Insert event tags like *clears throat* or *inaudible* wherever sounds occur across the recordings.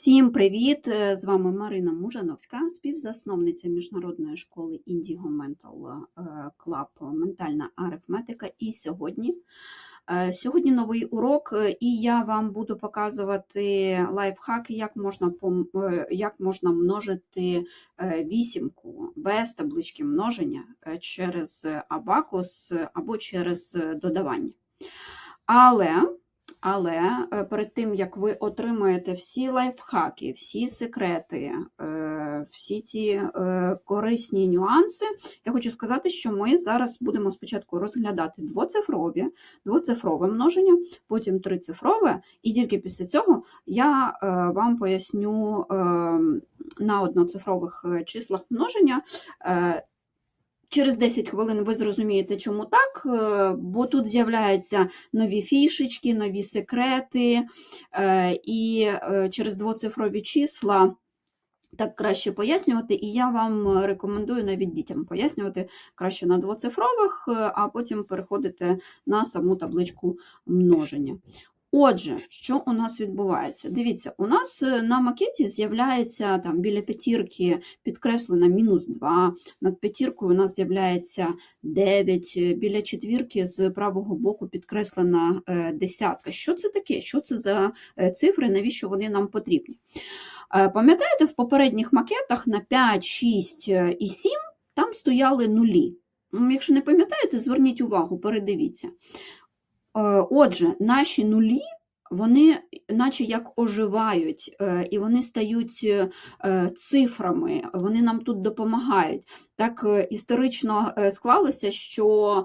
Всім привіт! Е, З вами Марина Мужановська, співзасновниця міжнародної школи Indigo Mental Club Ментальна арифметика. І сьогодні, е, сьогодні новий урок, е, і я вам буду показувати лайфхаки, як можна, як можна множити вісімку без таблички множення через абакус або через додавання. Але але е, перед тим, як ви отримаєте всі лайфхаки, всі секрети, е, всі ці е, корисні нюанси, я хочу сказати, що ми зараз будемо спочатку розглядати двоцифрові, двоцифрове множення, потім трицифрове, і тільки після цього я вам поясню е, на одноцифрових числах множення. Через 10 хвилин ви зрозумієте, чому так, е, бо тут з'являються нові фішечки, нові секрети, е, і е, через двоцифрові числа так краще пояснювати, і я вам рекомендую навіть дітям пояснювати краще на двоцифрових, а потім переходити на саму табличку множення. Отже, що у нас відбувається? Дивіться, у нас е, на макеті з'являється там біля п'ятірки підкреслена мінус 2, над п'ятіркою у нас з'являється 9, е, біля четвірки з правого боку підкреслена е, десятка. Що це таке? Що це за цифри, навіщо вони нам потрібні? Пам'ятаєте, в попередніх макетах на 5, 6 е, і 7 там стояли нулі. Якщо не пам'ятаєте, зверніть увагу, передивіться. Е, Отже, наші нулі, вони наче як оживають, е, і вони стають е, цифрами, вони нам тут допомагають. Так історично склалося, що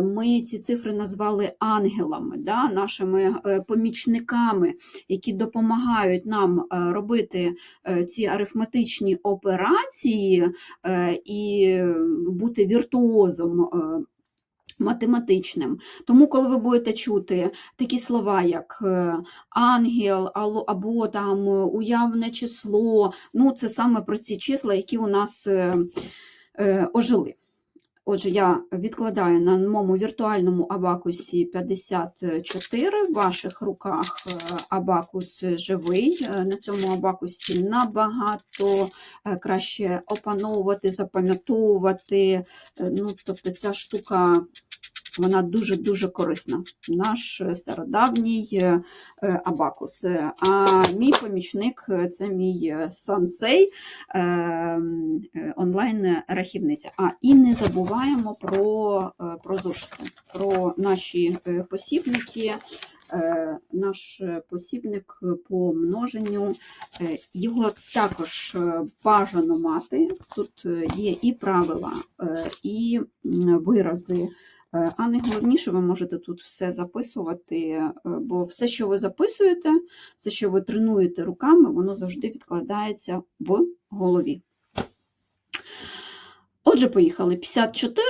ми ці цифри назвали ангелами, да, нашими помічниками, які допомагають нам робити ці арифметичні операції і бути віртуозом. Математичним. Тому, коли ви будете чути такі слова, як е, ангел або там е, уявне число, ну це саме про ці числа, які у нас е, ожили. Отже, я відкладаю на моєму віртуальному абакусі 54, в ваших руках е, абакус живий. Е, На цьому абакусі набагато е, краще опановувати, запам'ятовувати. Ну, тобто ця штука вона дуже-дуже корисна. Наш стародавній е, е, абакус. Е, А мій помічник це мій сансей онлайн-рахівниця. А і не забуваємо про, про зошити, про наші посібники. Наш посібник по множенню, його також бажано мати. Тут є і правила, і вирази. Е, А найголовніше, ви можете тут все записувати, е, бо все, що ви записуєте, все, що ви тренуєте руками, воно завжди відкладається в голові. Отже, поїхали. 54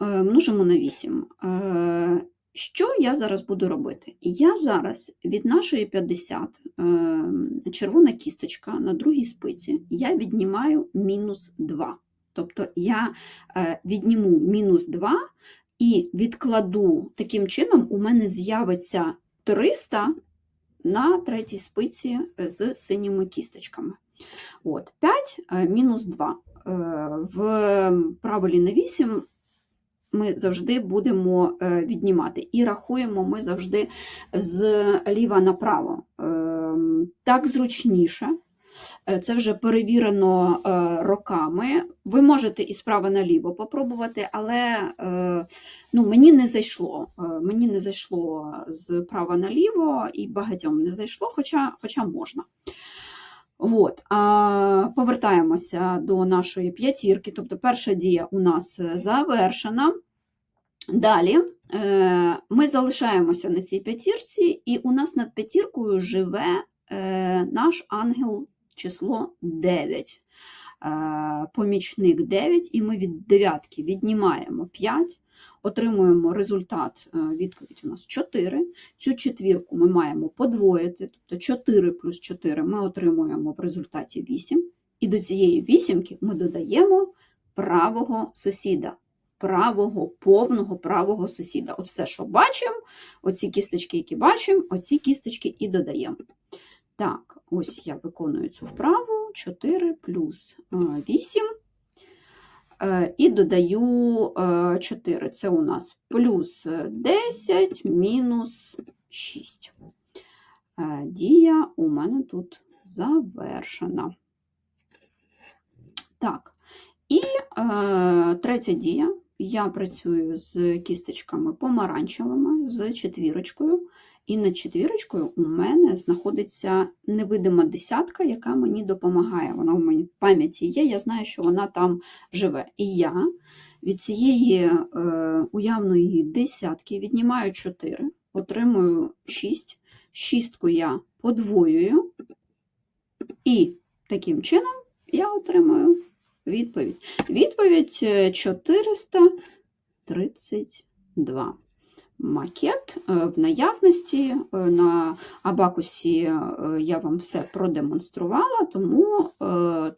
е, множимо на 8. Е, Що я зараз буду робити? Я зараз від нашої 50 е, червона кісточка на другій спиці, я віднімаю мінус 2. Тобто я відніму мінус 2 і відкладу таким чином, у мене з'явиться 300 на третій спиці е, з синіми кісточками. От, 5 е, мінус 2. Е, В правилі на 8 ми завжди будемо віднімати. І рахуємо ми завжди з ліва направо. Ем, Так зручніше. Е, Це вже перевірено е, роками. Ви можете і справа наліво попробувати, але е, ну, мені не зайшло. Мені не зайшло з права наліво і багатьом не зайшло, хоча, хоча можна. От, а, повертаємося до нашої п'ятірки, тобто перша дія у нас завершена. Далі ми залишаємося на цій п'ятірці, і у нас над п'ятіркою живе наш ангел число 9. Е, помічник 9, і ми від дев'ятки віднімаємо 5, отримуємо результат, е, відповідь у нас 4. Цю четвірку ми маємо подвоїти, тобто 4 плюс 4 ми отримуємо в результаті 8. І до цієї вісімки ми додаємо правого сусіда. Правого, повного правого сусіда. От все, що бачимо, оці кісточки, які бачимо, оці кісточки і додаємо. Так, ось я виконую цю вправу 4 плюс е, 8 е, і додаю е, 4. Це у нас плюс 10 мінус 6. Е, Дія у мене тут завершена. Так, і е, третя дія. Я працюю з кісточками помаранчевими, з четвірочкою. І над четвірочкою у мене знаходиться невидима десятка, яка мені допомагає. Вона в мене в пам'яті є, я знаю, що вона там живе. І я від цієї е, уявної десятки віднімаю 4, отримую 6. Шістку я подвоюю, і таким чином я отримую відповідь. Відповідь е, 432. Макет е, в наявності е, на абакусі е, я вам все продемонструвала, тому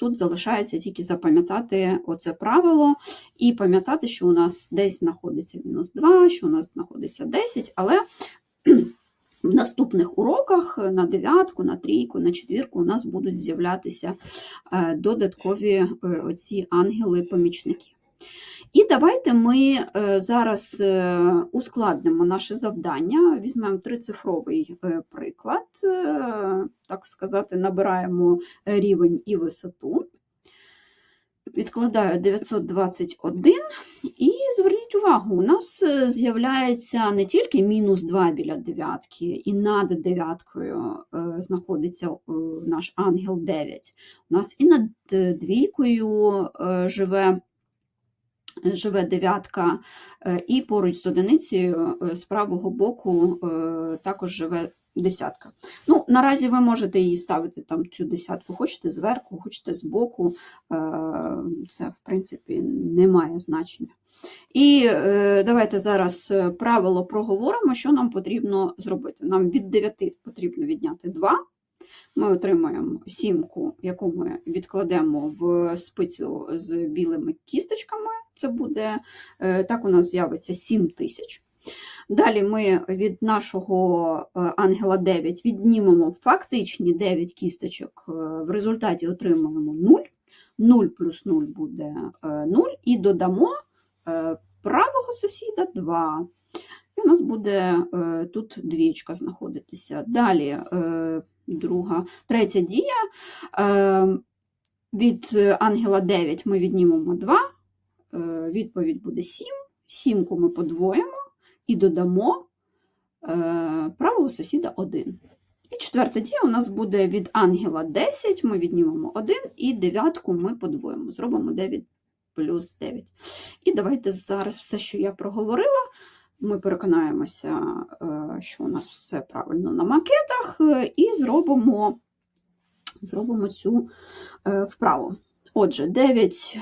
тут залишається тільки запам'ятати оце правило і пам'ятати, що у нас десь знаходиться мінус 2, що у нас знаходиться 10, але *clears throat* в наступних уроках на дев'ятку, на трійку, на четвірку у нас будуть з'являтися додаткові оці ангели-помічники. І давайте ми е, зараз е, ускладнимо наше завдання. Візьмемо трицифровий е, приклад, так сказати, набираємо рівень і висоту. Відкладаю 921 і зверніть увагу, у нас з'являється не тільки мінус 2 біля дев'ятки, і над дев'яткою знаходиться наш ангел 9. У нас і над двійкою живе живе дев'ятка, е, і поруч з одиницею е, з правого боку е, також живе десятка. Ну, Наразі ви можете її ставити там цю десятку, хочете зверху, хочете збоку. Це, в принципі, не має значення. І давайте зараз правило проговоримо, що нам потрібно зробити. Нам від 9 потрібно відняти 2. Ми отримаємо сімку, яку ми відкладемо в спицю з білими кісточками. Це буде, е, так у нас з'явиться 7 тисяч. Далі ми від нашого е, ангела 9 віднімемо фактичні 9 кісточок, е, в результаті отримаємо 0. 0 плюс 0 буде 0, і додамо правого сусіда 2. І у нас буде тут двічка знаходитися. Далі друга, третя дія. Е, Від ангела 9 ми віднімемо 2, е, відповідь буде 7. Сімку ми подвоїмо і додамо е, правого сусіда 1. І четверта дія у нас буде від ангела 10, ми віднімемо 1, і дев'ятку ми подвоїмо. Зробимо 9 плюс 9. І давайте зараз все, що я проговорила, ми переконаємося, е, що у нас все правильно на макетах, е, і зробимо, зробимо цю е, вправу. Отже, 9,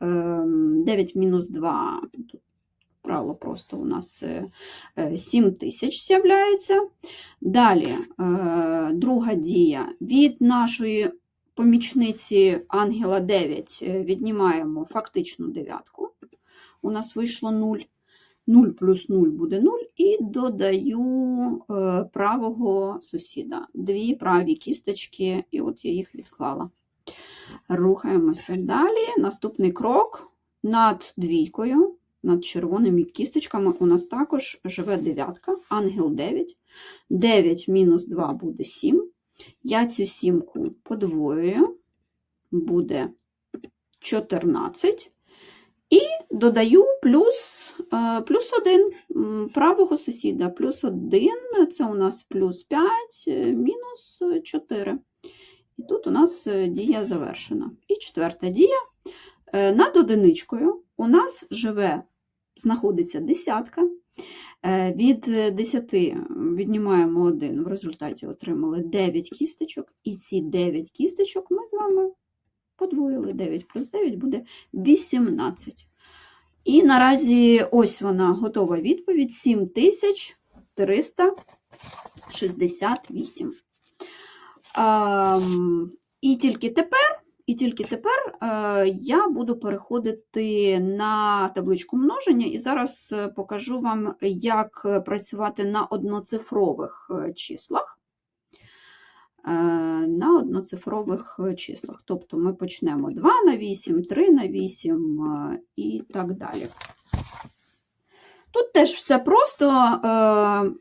9 мінус 2, тут правило просто у нас 7 тисяч з'являється. Далі, друга дія. Від нашої помічниці ангела 9 віднімаємо фактичну дев'ятку. У нас вийшло 0. 0 плюс 0 буде 0, і додаю е, правого сусіда. Дві праві кісточки, і от я їх відклала. Рухаємося далі. Наступний крок над двійкою, над червоними кісточками у нас також живе дев'ятка, ангел 9. 9 мінус 2 буде 7. Я цю сімку подвоюю, буде 14. І додаю плюс е, плюс 1 правого сусіда. Плюс 1 це у нас плюс 5, мінус 4. І тут у нас е, дія завершена. І четверта дія. Е, над одиничкою у нас живе, знаходиться десятка. Від 10 віднімаємо 1, в результаті отримали 9 кісточок, і ці 9 кісточок ми з вами подвоїли 9 плюс 9 буде 18. І наразі ось вона готова відповідь: 7368. А, і тільки тепер, і тільки тепер а, я буду переходити на табличку множення, і зараз покажу вам, як працювати на одноцифрових числах. Е, на одноцифрових е, числах. Тобто ми почнемо 2 на 8, 3 на 8 е, і так далі. Тут теж все просто.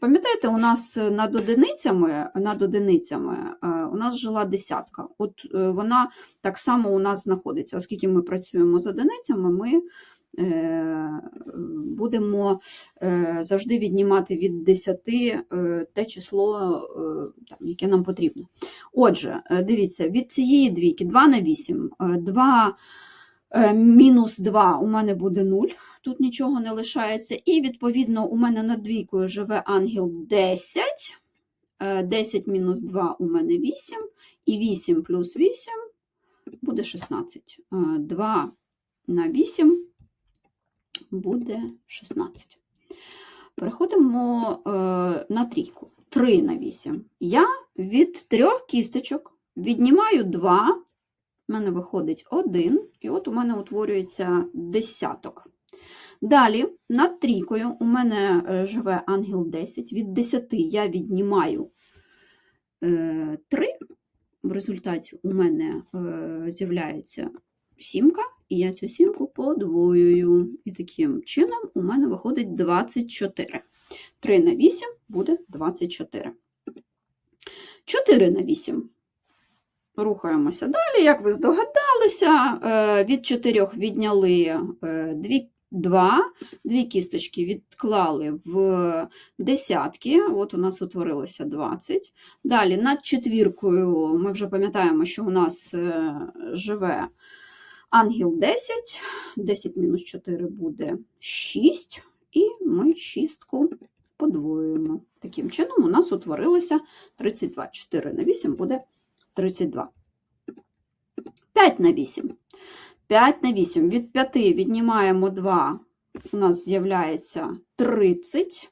Пам'ятаєте, у нас над одиницями, над одиницями у нас жила десятка. От вона так само у нас знаходиться, оскільки ми працюємо з одиницями, ми будемо е, завжди віднімати від 10 е, те число, е, яке нам потрібно. Отже, е, дивіться, від цієї двійки 2 на 8, 2 е, мінус 2 у мене буде 0 тут нічого не лишається. І, відповідно, у мене над двійкою живе ангел 10. Е, 10 мінус 2 у мене 8, і 8 плюс 8 буде 16. Е, 2 на 8 буде 16. Переходимо е, на трійку. 3 на 8. Я від трьох кісточок віднімаю 2, в мене виходить 1, і от у мене утворюється десяток. Далі, над трійкою у мене е, живе ангел 10. Від 10 я віднімаю е, 3. В результаті у мене е, з'являється сімка, і я цю сімку подвоюю. І таким чином у мене виходить 24. 3 на 8 буде 24. 4 на 8. Рухаємося далі. Як ви здогадалися, е, від 4 відняли 2 2, дві кісточки відклали в десятки, от у нас утворилося 20. Далі над четвіркою ми вже пам'ятаємо, що у нас е, живе ангел 10, 10 мінус 4 буде 6, і ми шістку подвоюємо. Таким чином, у нас утворилося 32. 4 на 8 буде 32. 5 на 8. 5 на 8. Від 5 віднімаємо 2, у нас з'являється 30.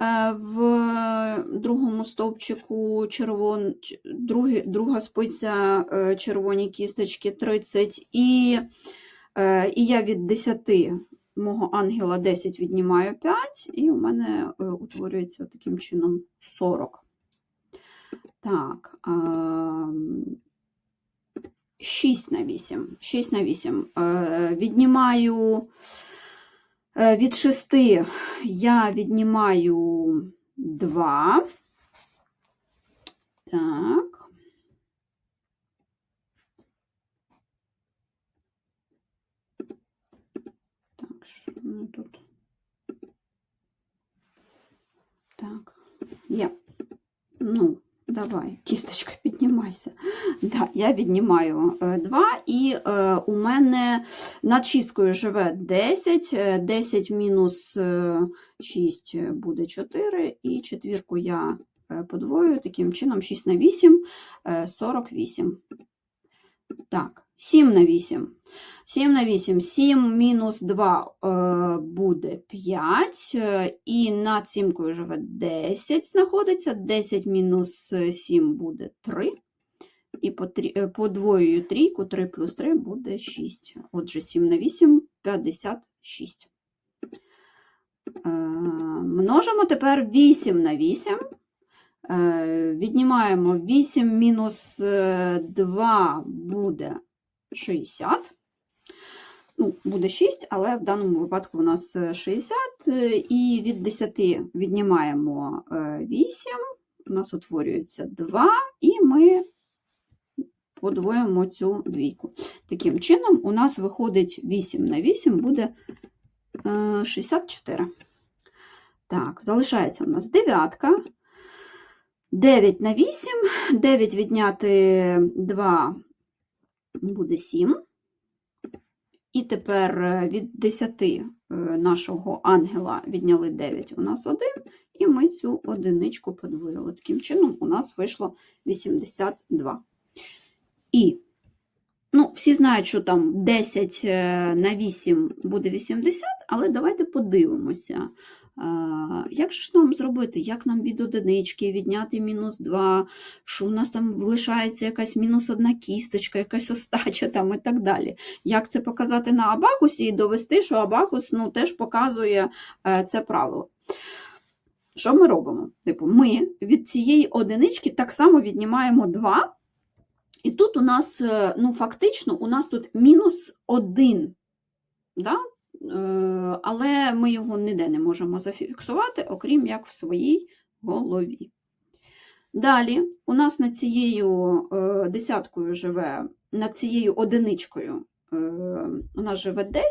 Е, в другому стовпчику червон, другі, друга спиця е, червоні кісточки 30. І, е, і я від 10 мого ангела 10 віднімаю 5, і у мене утворюється таким чином 40. Так. 6 на 8. 6 на 8. Е, віднімаю від 6 я віднімаю 2. Так. Так, що в мене тут? Так, є. Ну, Давай, кісточка, Піднімайся. Да, Я віднімаю 2, і е, у мене над чисткою живе 10, 10 е, мінус 6 е, буде 4, і четвірку я е, подвою, таким чином 6 на 8 48. Так, 7 на 8. 7 на 8. 7 мінус 2 е, буде 5. Е, і над сімкою живе 10 знаходиться. 10 мінус 7 буде 3. І е, подвоюю трійку, 3 плюс 3 буде 6. Отже, 7 на 8 56. Множимо тепер 8 на 8. Віднімаємо 8 мінус 2 буде 60. Ну, Буде 6, але в даному випадку у нас 60, і від 10 віднімаємо 8, у нас утворюється 2, і ми подвоїмо цю двійку. Таким чином, у нас виходить 8 на 8 буде 64. Так, залишається у нас дев'ятка. 9 на 8, 9 відняти 2 буде 7. І тепер е, від 10 е, нашого ангела відняли 9, у нас 1, і ми цю одиничку подвоїли. Таким чином, у нас вийшло 82. І, ну, всі знають, що там 10 е, на 8 буде 80, але давайте подивимося, як же ж нам зробити? Як нам від одинички відняти мінус 2, що у нас там лишається якась мінус одна кісточка, якась остача там і так далі. Як це показати на абакусі і довести, що абакус ну, теж показує е, це правило? що ми робимо? Типу, ми від цієї одинички так само віднімаємо 2. І тут у нас, е, ну, фактично, у нас тут мінус 1. Да? Е, Але ми його ніде не можемо зафіксувати, окрім як в своїй голові. Далі у нас над цією е, десяткою живе, над цією одиничкою е, у нас живе 10,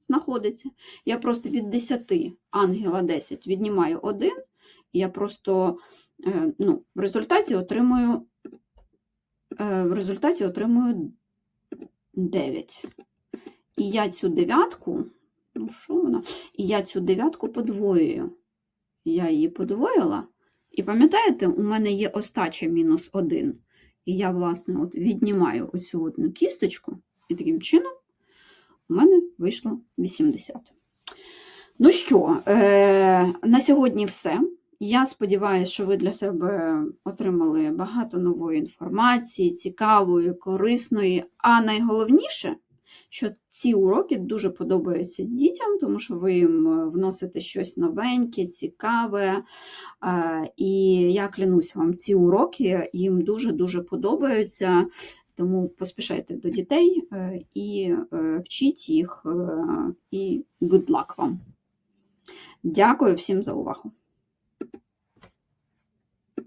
знаходиться. Я просто від 10 ангела 10 віднімаю 1, і я просто ну, в результаті отримую в результаті отримую 9. І я цю дев'ятку, ну що вона? І я цю дев'ятку подвоюю. Я її подвоїла. І пам'ятаєте, у мене є остача мінус 1. І я, власне, от віднімаю оцю одну кісточку, і таким чином у мене вийшло 80. Ну що, е, на сьогодні все. Я сподіваюся, що ви для себе отримали багато нової інформації, цікавої, корисної, а найголовніше, що ці уроки дуже подобаються дітям, тому що ви їм е, вносите щось новеньке, цікаве. Е, І я клянусь вам, ці уроки їм дуже-дуже подобаються. Тому поспішайте до дітей е, і вчіть їх, і good luck вам. Дякую всім за увагу!